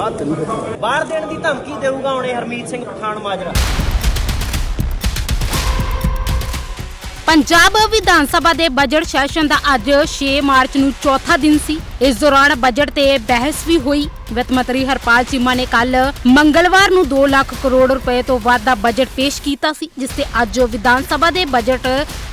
ਬਾਹਰ ਤੇ ਬਾਹਰ ਦੇਣ ਦੀ ਧਮਕੀ ਦੇਊਗਾ ਹੁਣੇ ਹਰਮੀਤ ਸਿੰਘ ਪਠਾਨ ਮਾਜਰਾ। ਪੰਜਾਬ ਵਿਧਾਨ ਸਭਾ ਦੇ ਬਜਟ ਸੈਸ਼ਨ ਦਾ ਅੱਜ 6 ਮਾਰਚ ਨੂੰ ਚੌਥਾ ਦਿਨ ਸੀ। ਇਸ ਦੌਰਾਨ ਬਜਟ ਤੇ ਬਹਿਸ ਵੀ ਹੋਈ। ਵਿੱਤ ਮੰਤਰੀ ਹਰਪਾਲ ਚੀਮਾ ਨੇ ਕੱਲ ਮੰਗਲਵਾਰ ਨੂੰ 2 ਲੱਖ ਕਰੋੜ ਰੁਪਏ ਤੋਂ ਵੱਧ ਦਾ ਬਜਟ ਪੇਸ਼ ਕੀਤਾ ਸੀ, ਜਿਸ ਤੇ ਅੱਜ ਵਿਧਾਨ ਸਭਾ ਦੇ ਬਜਟ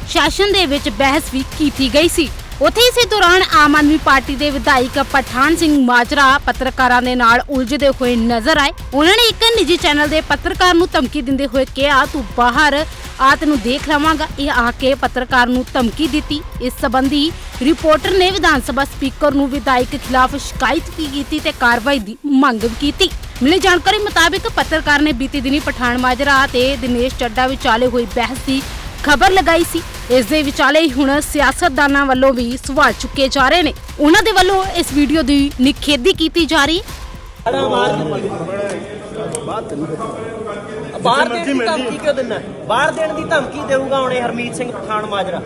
ਸੈਸ਼ਨ ਦੇ ਵਿੱਚ ਬਹਿਸ ਵੀ ਕੀਤੀ ਗਈ ਸੀ। ਉੱਥੇ ਇਸੇ ਦੌਰਾਨ ਆਮ ਆਦਮੀ ਪਾਰਟੀ ਦੇ ਵਿਧਾਇਕ ਪਠਾਨ ਸਿੰਘ ਮਾਜਰਾ ਪੱਤਰਕਾਰਾਂ ਦੇ ਨਾਲ ਉਲਝਦੇ ਹੋਏ ਨਜ਼ਰ ਆਏ। ਉਹਨਾਂ ਨੇ ਇੱਕ ਨਿੱਜੀ ਚੈਨਲ ਦੇ ਪੱਤਰਕਾਰ ਨੂੰ ਧਮਕੀ ਦਿੰਦੇ ਹੋਏ ਕਿਹਾ, ਤੂੰ ਬਾਹਰ ਆ, ਤੈਨੂੰ ਦੇਖ ਲਵਾਂਗਾ। ਇਹ ਆ ਕੇ ਪੱਤਰਕਾਰ ਨੂੰ ਧਮਕੀ ਦਿੱਤੀ। ਇਸ ਸੰਬੰਧੀ ਰਿਪੋਰਟਰ ਨੇ ਵਿਧਾਨ ਸਭਾ ਸਪੀਕਰ ਨੂੰ ਵਿਧਾਇਕ ਖਿਲਾਫ ਸ਼ਿਕਾਇਤ ਵੀ ਕੀਤੀ ਤੇ ਕਾਰਵਾਈ ਦੀ ਮੰਗ ਵੀ ਕੀਤੀ। ਮਿਲੀ ਜਾਣਕਾਰੀ ਮੁਤਾਬਿਕ ਪੱਤਰਕਾਰ ਨੇ ਬੀਤੀ ਦਿਨੀ ਪਠਾਨ ਮਾਜਰਾ ਤੇ ਦਿਨੇਸ਼ ਚੱਡਾ ਵਿਚਾਲੇ ਹੋਈ ਬਹਿਸ ਦੀ ਖਬਰ ਲਗਾਈ ਸੀ। ਇਸ ਦੇ ਵਿਚਾਲੇ ਹੀ ਹੁਣ ਸਿਆਸਤਦਾਨਾਂ ਵੱਲੋਂ ਵੀ ਸਵਾਲ ਚੁੱਕੇ ਜਾ ਰਹੇ ਨੇ। ਉਹਨਾਂ ਦੇ ਵੱਲੋਂ ਇਸ ਵੀਡੀਓ ਦੀ ਨਿਖੇਧੀ ਕੀਤੀ ਜਾ ਰਹੀ। ਬਾਹਰ ਦੇਣ ਦੀ ਧਮਕੀ ਕਿਉਂ ਦਿੰਦਾ? ਬਾਹਰ ਦੇਣ ਦੀ ਧਮਕੀ ਦੇਊਗਾ ਹੁਣੇ ਹਰਮੀਤ ਸਿੰਘ ਪਠਾਨ ਮਾਜਰਾ।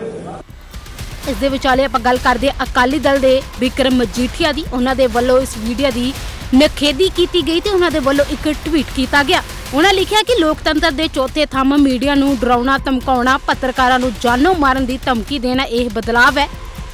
ਇਸ ਦੇ ਵਿਚਾਲੇ ਆਪਾਂ ਗੱਲ ਕਰਦੇ ਅਕਾਲੀ ਦਲ ਦੇ ਵਿਕਰਮ ਮਜੀਠੀਆ ਦੀ। ਉਹਨਾਂ ਦੇ ਵੱਲੋਂ ਇਸ ਵੀਡੀਓ ਦੀ ਨਖੇਦੀ ਕੀਤੀ ਗਈ ਤੇ ਉਹਨਾਂ ਦੇ ਵੱਲੋਂ ਇੱਕ ਟਵੀਟ ਕੀਤਾ ਗਿਆ। ਉਹਨਾਂ ਲਿਖਿਆ ਕਿ ਲੋਕਤੰਤਰ ਦੇ ਚੌਥੇ ਥੰਮ ਮੀਡੀਆ ਨੂੰ ਡਰਾਉਣਾ, ਧਮਕਾਉਣਾ, ਪੱਤਰਕਾਰਾਂ ਨੂੰ ਜਾਨੋਂ ਮਾਰਨ ਦੀ ਧਮਕੀ ਦੇਣਾ ਇਹ ਬਦਲਾਵ ਹੈ।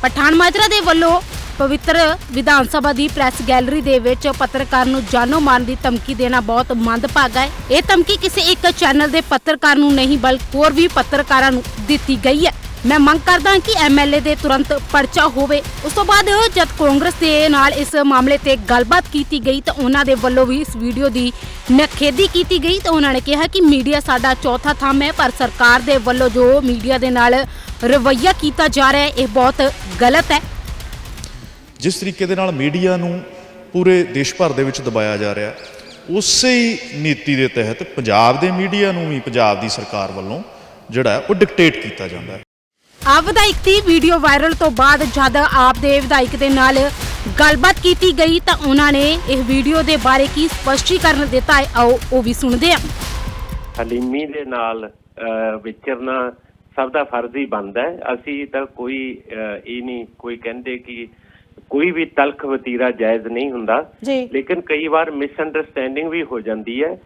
ਪਠਾਨ ਮਾਜਰਾ ਦੇ ਵੱਲੋਂ ਪਵਿੱਤਰ ਵਿਧਾਨ ਸਭਾ ਦੀ ਪ੍ਰੈਸ ਗੈਲਰੀ ਦੇ ਵਿੱਚ ਪੱਤਰਕਾਰ ਨੂੰ ਜਾਨੋਂ ਮਾਰਨ ਦੀ ਧਮਕੀ ਦੇਣਾ ਬਹੁਤ ਮੰਦਭਾਗਾ ਹੈ। ਇਹ ਧਮਕੀ ਕਿਸੇ ਇੱਕ ਚੈਨਲ ਦੇ ਪੱਤਰਕਾਰ ਨੂੰ ਨਹੀਂ, ਬਲਕਿ ਹੋਰ ਵੀ ਪੱਤਰਕਾਰਾਂ ਨੂੰ ਦਿੱਤੀ ਗਈ ਹੈ। ਮੈਂ ਮੰਗ ਕਰਦਾ ਹਾਂ ਕਿ ਐਮਐਲਏ ਦੇ ਤੁਰੰਤ ਪਰਚਾ ਹੋਵੇ। ਉਸ ਤੋਂ ਬਾਅਦ ਜਦ ਕਾਂਗਰਸ ਦੇ ਨਾਲ ਇਸ ਮਾਮਲੇ ਤੇ ਗੱਲਬਾਤ ਕੀਤੀ ਗਈ ਤਾਂ ਉਹਨਾਂ ਦੇ ਵੱਲੋਂ ਵੀ ਇਸ ਵੀਡੀਓ ਦੀ ਨਖੇਦੀ ਕੀਤੀ ਗਈ ਤਾਂ ਉਹਨਾਂ ਨੇ ਕਿਹਾ ਕਿ ਮੀਡੀਆ ਸਾਡਾ ਚੌਥਾ ਥੰਮ ਹੈ ਪਰ ਸਰਕਾਰ ਦੇ ਵੱਲੋਂ ਜੋ ਮੀਡੀਆ ਦੇ ਨਾਲ ਰਵੱਈਆ ਕੀਤਾ ਜਾ ਰਿਹਾ ਹੈ ਇਹ ਬਹੁਤ ਗਲਤ ਹੈ। ਜਿਸ ਤਰੀਕੇ ਦੇ ਨਾਲ ਮੀਡੀਆ ਨੂੰ ਪੂਰੇ ਦੇਸ਼ ਭਰ ਦੇ ਵਿੱਚ ਦਬਾਇਆ ਜਾ ਰਿਹਾ ਹੈ, ਉਸੇ ਹੀ ਨੀਤੀ ਦੇ ਤਹਿਤ ਪੰਜਾਬ ਦੇ ਮੀਡੀਆ ਨੂੰ ਵੀ ਪੰਜਾਬ ਦੀ ਸਰਕਾਰ ਵੱਲੋਂ ਜਿਹੜਾ ਉਹ ਡਿਕਟੇਟ ਕੀਤਾ ਜਾਂਦਾ ਹੈ। ਆਪ ਵਿਧਾਇਕ ਦੀ ਵੀਡੀਓ ਵਾਇਰਲ ਤੋਂ ਬਾਅਦ ਜਦ ਆਪ ਦੇ ਵਿਧਾਇਕ ਦੇ ਨਾਲ ਗੱਲਬਾਤ ਕੀਤੀ ਗਈ ਤਾਂ ਉਹਨਾਂ ਨੇ ਇਹ ਵੀਡੀਓ ਦੇ ਬਾਰੇ ਕੀ ਸਪਸ਼ਟੀਕਰਨ ਦਿੱਤਾ ਹੈ ਆਓ ਉਹ ਵੀ ਸੁਣਦੇ ਹਾਂ। ਹਲੀਮੀ ਦੇ ਨਾਲ ਵਿਚਰਨਾ ਸਭ ਦਾ ਫਰਜ਼ ਹੀ ਬਣਦਾ ਹੈ। ਅਸੀਂ ਤਾਂ ਕੋਈ ਇਹ ਨਹੀਂ ਕੋਈ ਕਹਿੰਦੇ ਕਿ ਕੋਈ ਵੀ ਤਲਖ ਵਤੀਰਾ ਜਾਇਜ਼ ਨਹੀਂ ਹੁੰਦਾ। ਲੇਕਿਨ ਕਈ ਵਾਰ ਮਿਸਅੰਡਰਸਟੈਂਡਿੰਗ ਵੀ ਹੋ ਜਾਂਦੀ ਹੈ।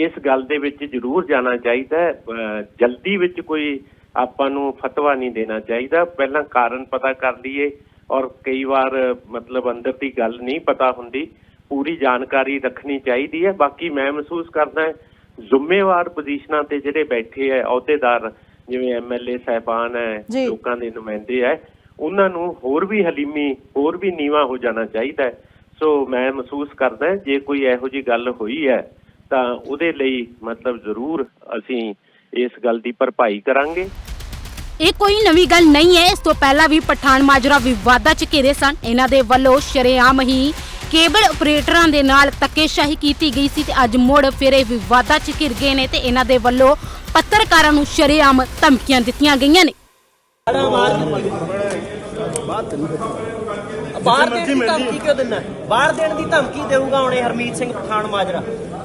ਇਸ ਗੱਲ ਦੇ ਵਿੱਚ ਜ਼ਰੂਰ ਜਾਣਾ ਚਾਹੀਦਾ ਜਲਦੀ ਵਿੱਚ ਕੋਈ ਆਪਾਂ ਨੂੰ ਫਤਵਾ ਨਹੀਂ ਦੇਣਾ ਚਾਹੀਦਾ। ਪਹਿਲਾਂ ਕਾਰਨ ਪਤਾ ਕਰ ਲਈਏ ਔਰ ਕਈ ਵਾਰ ਮਤਲਬ ਅੰਦਰ ਦੀ ਗੱਲ ਨਹੀਂ ਪਤਾ ਹੁੰਦੀ। ਪੂਰੀ ਜਾਣਕਾਰੀ ਰੱਖਣੀ ਚਾਹੀਦੀ ਹੈ। ਬਾਕੀ ਮੈਂ ਮਹਿਸੂਸ ਕਰਦਾ ਹਾਂ ਜ਼ਿੰਮੇਵਾਰ ਪੋਜੀਸ਼ਨਾਂ ਤੇ ਜਿਹੜੇ ਬੈਠੇ ਹੈ ਅਹੁਦੇਦਾਰ ਜਿਵੇਂ ਐਮਐਲਏ ਸਹਿਬਾਨ ਹੈ ਲੋਕਾਂ ਦੇ ਨੁਮਾਇੰਦੇ ਹੈ ਉਹਨਾਂ ਨੂੰ ਹੋਰ ਵੀ ਹਲੀਮੀ ਹੋਰ ਵੀ ਨੀਵਾ ਹੋ ਜਾਣਾ ਚਾਹੀਦਾ ਹੈ। ਸੋ ਮੈਂ ਮਹਿਸੂਸ ਕਰਦਾ ਜੇ ਕੋਈ ਇਹੋ ਜੀ ਗੱਲ ਹੋਈ ਹੈ ਤਾਂ ਉਹਦੇ ਲਈ ਮਤਲਬ ਜ਼ਰੂਰ ਅਸੀਂ ਇਸ ਗੱਲ ਦੀ ਭਰਪਾਈ ਕਰਾਂਗੇ। ਇਹ ਕੋਈ ਨਵੀਂ ਗੱਲ ਨਹੀਂ ਹੈ। ਇਸ ਤੋਂ ਪਹਿਲਾਂ ਵੀ ਪਠਾਨ ਮਾਜਰਾ ਵਿਵਾਦਾਂ ਚ ਘਿਰੇ ਸਨ। ਇਹਨਾਂ ਦੇ ਵੱਲੋਂ ਸ਼ਰੇਆਮ ਹੀ ਕੇਬਲ ਆਪਰੇਟਰਾਂ ਦੇ ਨਾਲ ਧੱਕੇਸ਼ਾਹੀ ਕੀਤੀ ਗਈ ਸੀ ਤੇ ਅੱਜ ਮੁੜ ਫਿਰ ਇਹ ਵਿਵਾਦਾਂ ਚ ਘਿਰ ਗਏ ਨੇ ਤੇ ਇਹਨਾਂ ਦੇ ਵੱਲੋਂ ਪੱਤਰਕਾਰਾਂ ਨੂੰ ਸ਼ਰੇਆਮ ਧਮਕੀਆਂ ਦਿੱਤੀਆਂ ਗਈਆਂ ਨੇ। ਬਾਹਰ ਦੇਣ ਦੀ ਧਮਕੀ ਕਿਉਂ ਦਿੰਦਾ? ਬਾਹਰ ਦੇਣ ਦੀ ਧਮਕੀ ਦੇਊਗਾ ਹੁਣੇ ਹਰਮੀਤ ਸਿੰਘ ਪਠਾਨ ਮਾਜਰਾ।